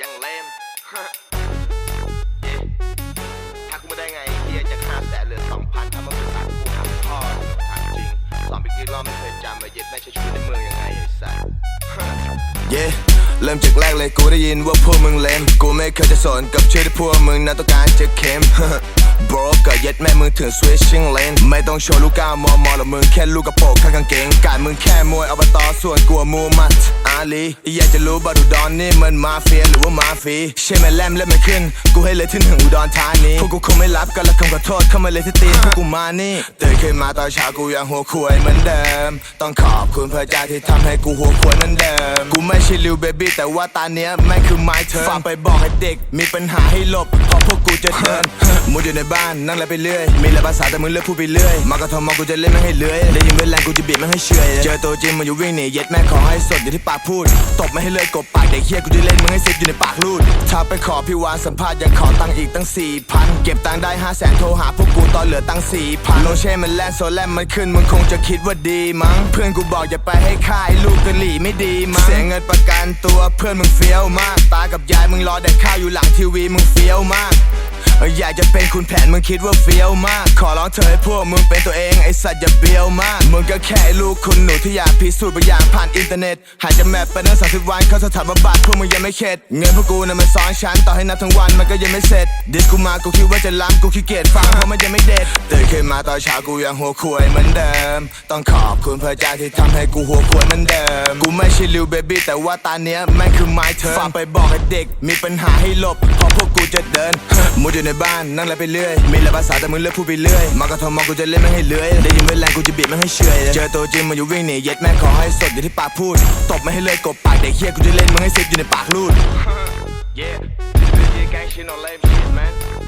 ยังเลม ถ้ากูไม่ได้ไงเฮียจะห้าแสนเหลือสองพันถ้ามันเป็นตังกูทำพ่อทำจริงสองไปกี่รอบไม่เคยจำมาเย็ดไม่ใช่ชีวิตในเมืองยังไงไอ้สัส yeah เริ่มจากแรกเลยกูได้ยินว่าพวกมึงเล่น กูไม่เคยจะสนกับชื่อที่พวกมึงนั้นต้องการจะเข้ม bro ก็เย็ดแม่มึงถึง switching lane ไม่ต้องโชว์ลูกก้าวมอมอหรอกมึงแค่ลูกกระโปรงข้างกางเกงการมึงแค่มวยอบตส่วนกูมูมัดอาลีอยากจะรู้บัตรอุดรนี่มันมาเฟียหรือว่ามาฟีใช่ไหมแลมเล่นไม่ขึ้น กูให้เลยที่หนึ่งอุดรธานีพวกกูคงไม่รับกันและคำขอโทษเข้ามาเลยที่ตีนพวกกูมานี่ตื่นขึ้นมาตอนเช้ากูยังหัวควยเหมือนเดิม ต้องขอบคุณพระเจ้าที่ทำให้กูหัวควายเหมือนเดิมกูไม่ใช่ลิวเบบีแต่ว่าตาเนี้ยแม่งคือไม้เธอฝากไปบอกให้เด็ก มีปัญหาให้หลบเพราะพวกกูจะเดินมุดอยู่ในบ้านนั่งอะไรไปเรื่อย มีหลายภาษาแต่มึงเลือกพูดไปเรื่อย มากระทำมอกูจะเล่นไม่ให้เลื้อยได้ยินเวลากูจะบีบไม่ให้เฉอยเจอตัวจริงมันอยู่วิ่งหนีเย็ดแม่ขอให้สดอยู่ที่ปากพูดตบไม่ให้เลยกบปากเด็กเฮียกูจะเล่นมึงให้ซ็ตอยู่ในปากลูดถ้าไปขอพี่วานสัมภาษณ์ยังขอตังค์อีกตั้งสี่พันเก็บตังค์ได้ห้าแสนโทรหาพวกกูตอนเหลือตังค์สี่พันโลเช่มันแล่นโซแลมมันขึ้นมึงคงจะคิดว่าดีมั้งเพื่อนกูบอกอย่าไปให้ค่ายลูกกะหลี่ไม่ดีมั้งเสียเงินประกันตัวเพื่อนมึงเฟี้ยวมาก ตากับยายมึงรอแดกข้าวอยู่หลังทีวีมึงเฟี้ยวมาก อยากจะเป็นคุณแผนมึงคิดว่าเฟี้ยวมาก ขอร้องเธอให้พวกมึงเป็นตัวเองไอสัตว์อย่าเบี้ยวมาก มึงก็แค่ลูกคุณหนูที่อยากพิสูจน์บางอย่างผ่านอินเทอร์เน็ต หายจะแมปไปตั้งสามสิบวันเขาสถานบำบัดพวกมึงยังไม่เข็ด เงินพวกกูน่ะมันซ้อนชั้นต่อให้นับทั้งวันมันก็ยังไม่เสร็จ ดิสกูมากูคิดว่าจะล้ำกูขี้เกียจฟังเพราะมันยังไม่เด็ดตื่นขึ้นมาตอนเช้ากูยังหัวควยเหมือนเดิม ต้องขอบคุณพระเจ้าที่ทำให้กูหัวควยเหมือนเดิม กูไม่ใช่ลิวเบบี้แต่ว่าตาเนี้ยแม่งคือไม้เธอฝากไปบอกให้เด็กมีปัญหาให้หลบเพราะพวก กูจะเดินมุดอยู่ในบ้านนั่งอะไรไปเรื่อยมีหลายภาษาแต่มึงเลือกพูดไปเรื่อยมากระทอมอกูจะเล่นไม่ให้เลื้อยได้ยินเวลากูจะบีบไม่ให้เฉอยเจอตัวจริงมันอยู่วิ่งหนีเย็ดแม่ขอให้สดอยู่ที่ปากพูดตบไม่ให้เลยกบปากเด็กเฮียกูจะเล่นมึงให้เซ็ตอยู่ในปากลูด Yeah, this is gang shit no lame shit man